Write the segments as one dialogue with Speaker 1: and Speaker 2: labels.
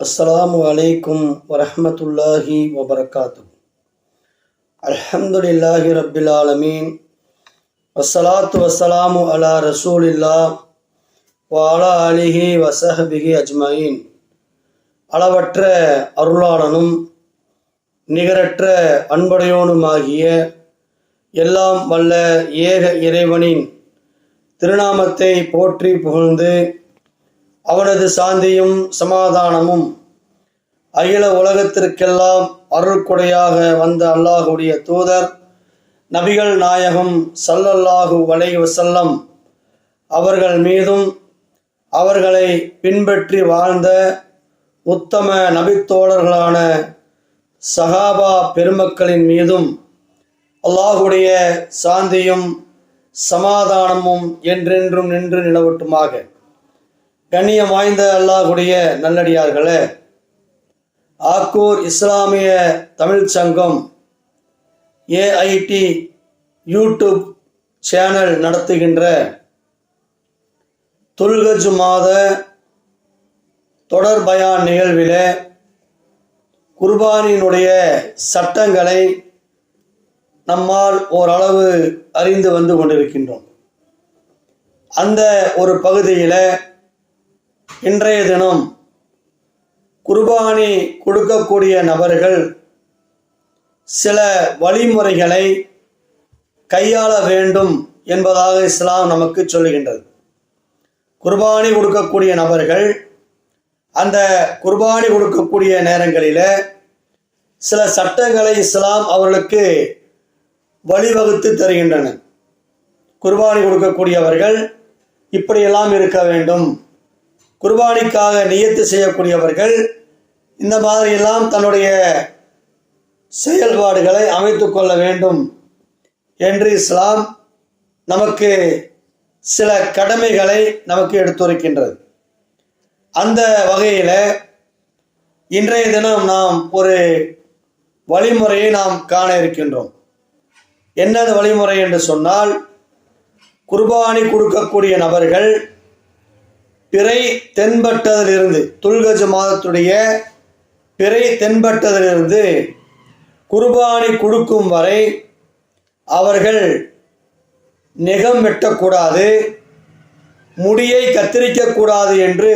Speaker 1: அஸ்ஸலாமு அலைக்கும் வரஹ்மத்துல்லாஹி வபரகாத்து அல்ஹம்துலில்லாஹி ரப்பில் ஆலமீன். வசலாத்து வஸ்ஸலாமு அலா ரசூலில்லா வ வாலா அலிஹி வசஹபிஹி அஜ்மயின். அளவற்ற அருளாளனும் நிகரற்ற அன்புடையோனுமாகிய எல்லாம் வல்ல ஏக இறைவனின் திருநாமத்தை போற்றி புகழ்ந்து அவனது சாந்தியும் சமாதானமும் அகில உலகத்திற்கெல்லாம் அருள்கொடையாக வந்த அல்லாஹுடைய தூதர் நபிகள் நாயகம் சல்லல்லாஹு அலைஹி வஸல்லம் அவர்கள் மீதும் அவர்களை பின்பற்றி வாழ்ந்த உத்தம நபித்தோழர்களான சஹாபா பெருமக்களின் மீதும் அல்லாஹுடைய சாந்தியும் சமாதானமும் என்றென்றும் நின்று நிலவட்டுமாக. கண்ணியம் வாய்ந்த அல்லாஹுடைய நல்லடியார்களே ஆக்கூர் இஸ்லாமிய தமிழ் சங்கம் ஏஐடி யூடியூப் சேனல் நடத்துகின்ற துல்கஜ் மாத தொடர் பயான் குர்பானியினுடைய சட்டங்களை நம்மால் ஓரளவு அறிந்து வந்து கொண்டிருக்கின்றோம். அந்த ஒரு பகுதியில் இன்றைய தினம் குர்பானி கொடுக்கக்கூடிய நபர்கள் சில வழிமுறைகளை கையாள வேண்டும் என்பதாக இஸ்லாம் நமக்கு சொல்லுகின்றது. குர்பானி கொடுக்கக்கூடிய நபர்கள் அந்த குர்பானி கொடுக்கக்கூடிய நேரங்களில் சில சட்டங்களை இஸ்லாம் அவர்களுக்கு வழிவகுத்து தருகின்றன குர்பானி கொடுக்கக்கூடியவர்கள் இப்படியெல்லாம் இருக்க வேண்டும். குர்பானிக்காக நியத்து செய்யக்கூடியவர்கள் இந்த மாதிரியெல்லாம் தன்னுடைய செயல்பாடுகளை அமைத்து கொள்ள வேண்டும் என்று இஸ்லாம் நமக்கு சில கடமைகளை நமக்கு எடுத்துரைக்கின்றது. அந்த வகையில் இன்றைய தினம் நாம் ஒரு வழிமுறையை நாம் காண இருக்கின்றோம். என்னது வழிமுறை என்று சொன்னால் குர்பானி கொடுக்கக்கூடிய நபர்கள் பிறை தென்பட்டதிலிருந்து துல்கஜ மாதத்துடைய பிறை தென்பட்டதிலிருந்து குர்பானி கொடுக்கும் வரை அவர்கள் நிகம் வெட்டக்கூடாது முடியை கத்தரிக்கக்கூடாது என்று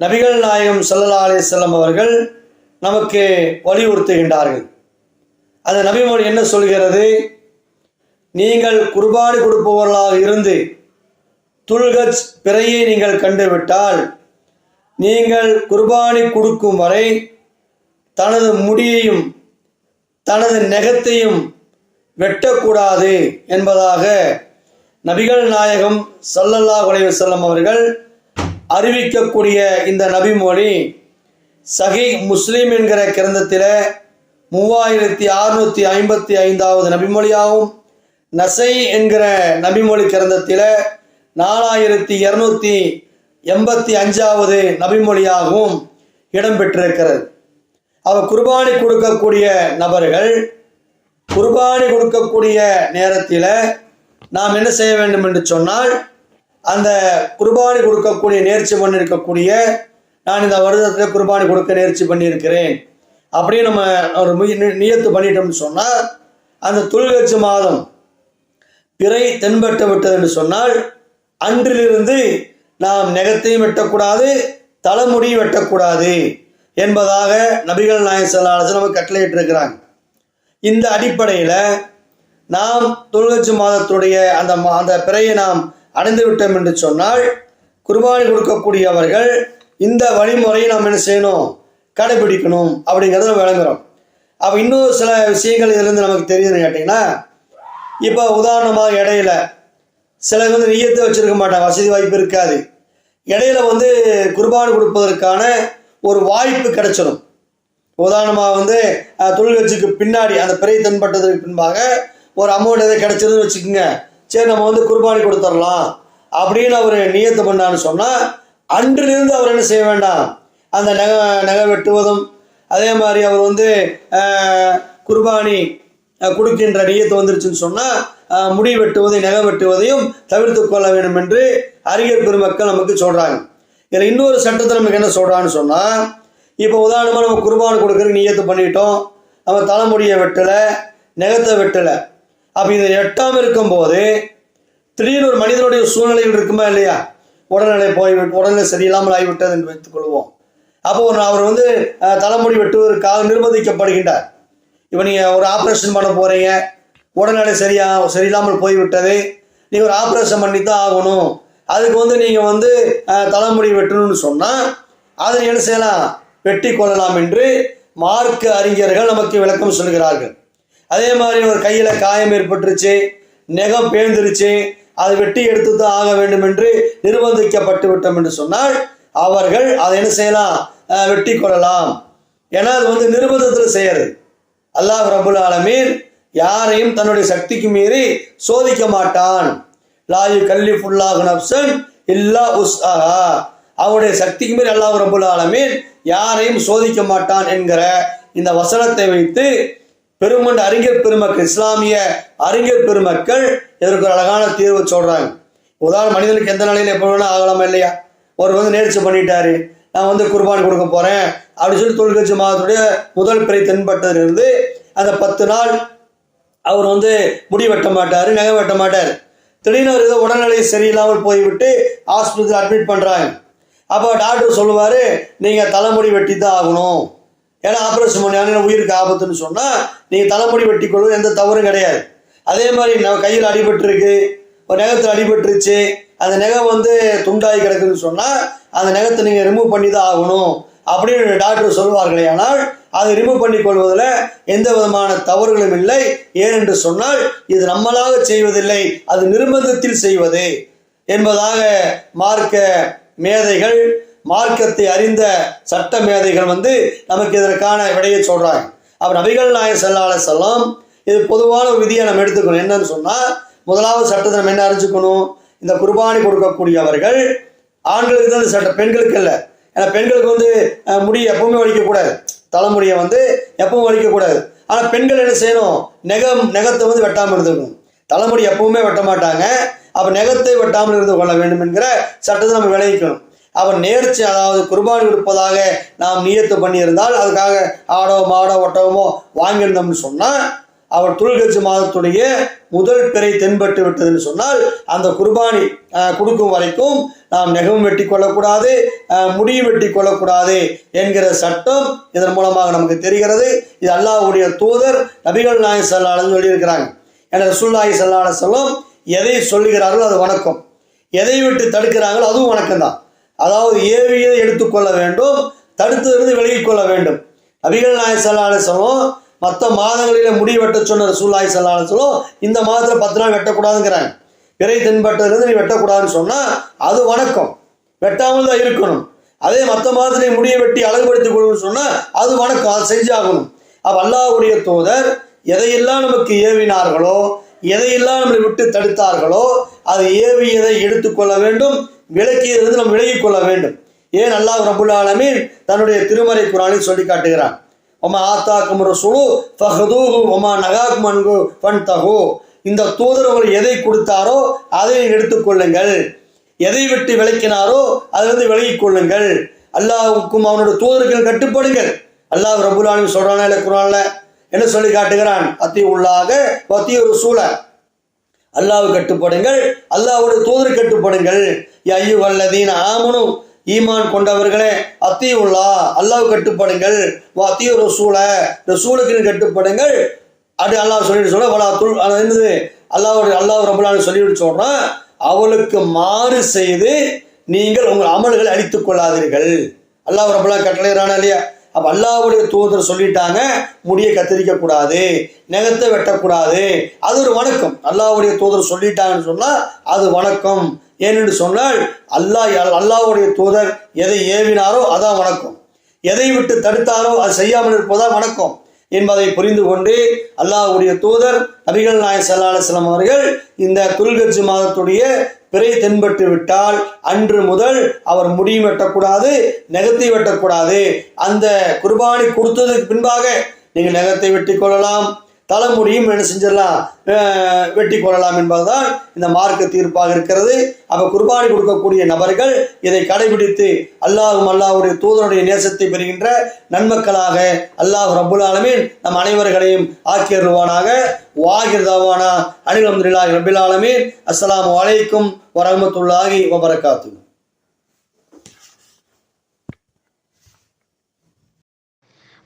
Speaker 1: நபிகள் நாயகம் சல்லா அலைஹி அவர்கள் நமக்கு வலியுறுத்துகின்றார்கள். அந்த நபிமொழி என்ன சொல்கிறது? நீங்கள் குர்பானி கொடுப்பவர்களாக இருந்து துல்கஜ் பிறையை நீங்கள் கண்டுவிட்டால் நீங்கள் குர்பானி கொடுக்கும் வரை தனது முடியையும் தனது நெகத்தையும் வெட்டக்கூடாது என்பதாக நபிகள் நாயகம் சல்லல்லா அலைஹி செல்லம் அவர்கள் அறிவிக்கக்கூடிய இந்த நபிமொழி சஹி முஸ்லீம் என்கிற கிரந்தத்தில் மூவாயிரத்தி அறுநூத்தி ஐம்பத்தி ஐந்தாவது நபிமொழியாகவும் நசை என்கிற நபிமொழி கிரந்தத்தில் நாலாயிரத்தி இருநூத்தி எண்பத்தி அஞ்சாவது நபிமொழியாகவும் இடம்பெற்றிருக்கிறது. அவர் குர்பானி கொடுக்கக்கூடிய நபர்கள் குர்பானி கொடுக்கக்கூடிய நேரத்தில் நாம் என்ன செய்ய வேண்டும் என்று சொன்னால் அந்த குர்பானி கொடுக்கக்கூடிய நேர்ச்சி பண்ணியிருக்கக்கூடிய நான் இந்த வருடத்தில் குர்பானி கொடுக்க நேர்ச்சி பண்ணியிருக்கிறேன் அப்படின்னு நம்ம ஒரு நியத்து பண்ணிட்டோம்னு சொன்னால் அந்த தொழில்கட்சி மாதம் பிறை தென்பட்டு விட்டது என்று சொன்னால் அன்றிலிருந்து நாம் நெகத்தையும் வெட்டக்கூடாது தலைமுடியும் வெட்டக்கூடாது என்பதாக நபிகள் நாயகம் செல்லாளர் நமக்கு கட்டளையிட்டிருக்கிறாங்க. இந்த அடிப்படையில் நாம் துல்கட்சி மாதத்துடைய அந்த மா- அந்த பிறையை நாம் அடைந்து விட்டோம் என்று சொன்னால் குர்பானி கொடுக்கக்கூடியவர்கள் இந்த வழிமுறையை நாம் என்ன செய்யணும்? கடைபிடிக்கணும் அப்படிங்கிறத நம்ம விளங்குறோம். அப்போ இன்னும் சில விஷயங்கள் இதுலேருந்து நமக்கு தெரியுதுன்னு கேட்டிங்கன்னா இப்போ உதாரணமாக இடையில சிலர் வந்து நியத்தை வச்சிருக்க மாட்டாங்க வசதி வாய்ப்பு இருக்காது. இடையில வந்து குர்பான் கொடுப்பதற்கான ஒரு வாய்ப்பு கிடைச்சிடும். உதாரணமாக வந்து அஹ், தொழிற்கட்சிக்கு பின்னாடி அந்த பிறை தென்பட்டதற்கு பின்பாக ஒரு அமௌண்ட் எதாவது கிடைச்சதுன்னு வச்சுக்கோங்க. சரி நம்ம வந்து குர்பானி கொடுத்துடலாம் அப்படின்னு அவர் நியத்து பண்ணான்னு சொன்னால் அன்றிலிருந்து அவர் என்ன செய்ய வேண்டாம். அந்த நகை நகை வெட்டுவதும் அதே மாதிரி அவர் வந்து குர்பானி கொடுக்கின்ற நியத்து வந்துருச்சுன்னு சொன்னால் முடி வெட்டுவதை நகை வெட்டுவதையும் தவிர்த்து கொள்ள வேண்டும் என்று அறிஞர் பெருமக்கள் நமக்கு சொல்கிறாங்க இதில் இன்னொரு சட்டத்தை நமக்கு என்ன சொல்கிறான்னு சொன்னால் இப்போ உதாரணமாக நம்ம குர்பான் கொடுக்குறதுக்கு நீயத்து பண்ணிட்டோம். நம்ம தலைமுடியை வெட்டலை நெகத்தை வெட்டலை. அப்போ இதை எட்டாமல் இருக்கும்போது திடீர்னு ஒரு மனிதனுடைய சூழ்நிலைகள் இருக்குமா இல்லையா? உடல்நிலை போய் உடல்நிலை சரியில்லாமல் ஆகிவிட்டது என்று வைத்துக் கொள்வோம். அப்போ ஒரு அவர் வந்து தலைமுடி வெட்டுவதற்காக நிர்பந்திக்கப்படுகின்றார். இப்போ நீங்கள் ஒரு ஆப்ரேஷன் பண்ண போகிறீங்க உடல்நிலை சரியா சரியில்லாமல் போய்விட்டது. நீங்கள் ஒரு ஆப்ரேஷன் பண்ணி தான் ஆகணும். அதுக்கு வந்து நீங்கள் வந்து தலைமுடி வெட்டணும்னு சொன்னால் அதை என்ன செய்யலாம்? வெட்டி கொள்ளலாம் என்று மார்க்க அறிஞர்கள் நமக்கு விளக்கம் சொல்கிறார்கள் அதே மாதிரி ஒரு கையில் காயம் ஏற்பட்டுருச்சு நெகம் பேர்ந்துருச்சு அதை வெட்டி எடுத்து தான் ஆக வேண்டும் என்று நிர்பந்திக்கப்பட்டு விட்டோம் என்று சொன்னால் அவர்கள் அதை என்ன செய்யலாம்? வெட்டி கொள்ளலாம். ஏன்னா அது வந்து நிர்பந்தத்தில் செய்யறது. அல்லாஹ் ரபுல் ஆலமீன் யாரையும் தன்னுடைய சக்திக்கு மீறி சோதிக்க மாட்டான். லாயு கல்லி ஃபுல்லாக நப்சன் இல்லா உஸ் அவருடைய சக்திக்கு மீறி அல்லாஹ் ரபுல் ஆலமீன் யாரையும் சோதிக்க மாட்டான் என்கிற இந்த வசனத்தை வைத்து பெருமண்ட அறிஞர் பெருமக்கள் இஸ்லாமிய அறிஞர் பெருமக்கள் இதற்கு ஒரு அழகான தீர்வு சொல்றாங்க. உதாரணம் மனிதனுக்கு எந்த நிலையில் எப்போ வேணா ஆகலாமா இல்லையா? ஒரு வந்து நேர்ச்சி பண்ணிட்டாரு. நான் வந்து குர்பான் கொடுக்க போறேன் அப்படின்னு சொல்லி தொழிற்கட்சி மாதத்துடைய முதல் பிறை தென்பட்டதிலிருந்து அந்த பத்து நாள் அவர் வந்து முடி வெட்ட மாட்டார் நகை வெட்ட மாட்டார். திடீர்னு ஒரு ஏதோ உடல்நிலை சரியில்லாமல் போய்விட்டு ஹாஸ்பிட்டல் அட்மிட் பண்ணுறாங்க அப்போ டாக்டர் சொல்லுவார் நீங்கள் தலைமுடி வெட்டி தான் ஆகணும். ஏன்னா ஆப்ரேஷன் பண்ணியான உயிருக்கு ஆபத்துன்னு சொன்னால் நீங்கள் தலைமுடி வெட்டி கொள்வது எந்த தவறும் கிடையாது. அதே மாதிரி நம்ம கையில் அடிபட்டுருக்கு ஒரு நகத்தில் அடிபட்டுருச்சு அந்த நகம் வந்து துண்டாகி கிடக்குதுன்னு சொன்னால் அந்த நகத்தை நீங்கள் ரிமூவ் பண்ணி தான் ஆகணும். அப்படின்னு டாக்டர் சொல்லுவார்களே ஆனால் அதை ரிமூவ் பண்ணி கொள்வதில் எந்த விதமான தவறுகளும் இல்லை. ஏனென்று சொன்னால் இது நம்மளாக செய்வதில்லை அது நிர்பந்தத்தில் செய்வது என்பதாக மார்க்க மேதைகள் மார்க்கத்தை அறிந்த சட்ட மேதைகள் வந்து நமக்கு இதற்கான விடையை சொல்கிறாங்க அப்போ நபிகள் நாயகம் செல்லால செல்லம் இது பொதுவான ஒரு விதியை நம்ம எடுத்துக்கணும். என்னன்னு சொன்னால் முதலாவது சட்டத்தை நம்ம என்ன அறிஞ்சுக்கணும்? இந்த குர்பானி கொடுக்கக்கூடியவர்கள் ஆண்களுக்கு தான் இந்த சட்டம் பெண்களுக்கு இல்லை. ஏன்னா பெண்களுக்கு வந்து முடி எப்பவுமே வலிக்கக்கூடாது. தலைமுடியை வந்து எப்பவும் வலிக்கக்கூடாது ஆனால் பெண்கள் என்ன செய்யணும்? நெகம் நெகத்தை வந்து வெட்டாமல் இருந்துக்கணும். தலைமுடி எப்பவுமே வெட்ட மாட்டாங்க. அப்போ நெகத்தை வெட்டாமல் இருந்து கொள்ள வேண்டும் என்கிற சட்டத்தை நம்ம விளைவிக்கணும். அப்போ நேர்ச்சி அதாவது குர்பானி கொடுப்பதாக நாம் நியத்து பண்ணியிருந்தால் அதுக்காக ஆடோ மாடோ ஒட்டவமோ வாங்கியிருந்தோம்னு சொன்னால் அவர் தொழில்கட்சி மாதத்துடைய முதல் பிறை தென்பட்டு விட்டதுன்னு சொன்னால் அந்த குர்பானி கொடுக்கும் வரைக்கும் நாம் நெகவும் வெட்டி கொள்ளக்கூடாது முடியும் வெட்டி கொள்ளக்கூடாது என்கிற சட்டம் இதன் மூலமாக நமக்கு தெரிகிறது. இது அல்லாஹ்வுடைய தூதர் நபிகள் நாயக சல்லாஹ் சொல்லியிருக்கிறாங்க. என ரசூல்லாஹி சல்லாஹ் சொல்லும் எதை சொல்லுகிறார்களோ அது வணக்கம். எதை விட்டு தடுக்கிறாங்களோ அதுவும் வணக்கம் தான். அதாவது ஏவியதை எடுத்துக்கொள்ள வேண்டும் தடுத்ததிலிருந்து விலகிக் கொள்ள வேண்டும். நபிகள் நாயக சல்லாஹ் சொல்லும் மற்ற மாதங்களில் முடி வெட்ட சொன்ன ரசூல்லாஹி சல்லாஹ் சொல்லும் இந்த மாதத்தில் பத்து நாள் வெட்டக்கூடாதுங்கிறாங்க. பிறை தென்பட்டதுலேருந்து நீ வெட்டக்கூடாதுன்னு சொன்னால் அது வணக்கம். வெட்டாமல் தான் இருக்கணும். அதே மற்ற மாதத்தில் நீ முடியை வெட்டி அழகுபடுத்திக் கொள்ளணும்னு சொன்னால் அது வணக்கம் அது செஞ்சாகணும். அப்போ அல்லாவுடைய தூதர் எதையெல்லாம் நமக்கு ஏவினார்களோ எதையெல்லாம் நம்மளை விட்டு தடுத்தார்களோ அது ஏவியதை எடுத்துக்கொள்ள வேண்டும் விளக்கியதிலிருந்து நம்ம விலகிக் கொள்ள வேண்டும். ஏன் அல்லாஹ் ரபுல் ஆலமீன் தன்னுடைய திருமறை குரானில் சொல்லி காட்டுகிறான். ஒமா ஆத்தாக்கும் ரசூலு ஃபஹதூஹு ஒமா நகாக்கும் அன்கு ஃபன் தகு இந்த தூதர் உங்களுக்கு எதை கொடுத்தாரோ அதை எடுத்துக்கொள்ளுங்கள் எதை விட்டு விளக்கினாரோ அதிலிருந்து விலகிக் கொள்ளுங்கள். அல்லாவுக்கும் அவனுடைய தூதர்கள் கட்டுப்படுங்கள். அல்லாஹ் ரபுல் ஆலமீன் இல்லை குரான்ல என்ன சொல்லி காட்டுகிறான்? அத்தி உள்ளாக பத்தி ஒரு சூழ அல்லாஹ் கட்டுப்படுங்கள். அல்லாஹ்வுடைய தூதர் கட்டுப்படுங்கள். ஐயோ வல்லதீன் ஆமனும் ஈமான் கொண்டவர்களே அத்தி அல்லாஹ் கட்டுப்படுங்கள். அத்திய ரசூல ரசூலுக்கு கட்டுப்படுங்கள். அப்படி அல்லாஹ் சொல்லிட்டு சொல்ல வலா துள் என்னது? அல்லாஹ் அல்லாஹ் ரபுல்லான்னு சொல்லிட்டு சொல்கிறான் அவளுக்கு மாறு செய்து நீங்கள் உங்கள் அமல்களை அழித்துக் கொள்ளாதீர்கள். அல்லாஹ் ரபுல்லா கட்டளைறானா இல்லையா? அப்ப அல்லாவுடைய தூதர் சொல்லிட்டாங்க முடியை கத்தரிக்க கூடாது வெட்டக்கூடாது. அது ஒரு வணக்கம். அல்லாவுடைய தூதர் சொல்லிட்டாங்கன்னு சொன்னா அது வணக்கம். ஏனென்று சொன்னால் அல்லாஹ் அல்லாஹ்வுடைய தூதர் எதை ஏவினாரோ அதான் வணக்கம். எதை விட்டு தடுத்தாரோ அது செய்யாமல் இருப்பதா வணக்கம். என்பதை புரிந்து கொண்டு அல்லாஹ்வுடைய தூதர் நபிகள் நாயக் சல்லாஹம் அவர்கள் இந்த துல்கஜ் மாதத்துடைய பிறை தென்பட்டு விட்டால் அன்று முதல் அவர் முடியும் வெட்டக்கூடாது நகத்தை வெட்டக்கூடாது. அந்த குர்பானி கொடுத்ததுக்கு பின்பாக நீங்கள் நகத்தை வெட்டி கொள்ளலாம். தலைமுடியும் என்ன செஞ்சிடலாம் வெட்டி கொள்ளலாம் என்பதுதான் இந்த மார்க்க தீர்ப்பாக இருக்கிறது. அப்ப குர்பானி கொடுக்கக்கூடிய நபர்கள் இதை கடைபிடித்து அல்லாஹும் அல்லாஹுடைய தூதருடைய நேசத்தை பெறுகின்ற நன்மக்களாக அல்லாஹ் ரபுல் ஆலமீன் நம் அனைவர்களையும் ஆக்கியருவானாக வாகிர்தாவானா அனிலம்துல்லாஹி ரபுல் ஆலமீன். அஸ்ஸலாமு வலைக்கும் வரஹ்மத்துல்லாஹி வபரகாத்துஹு.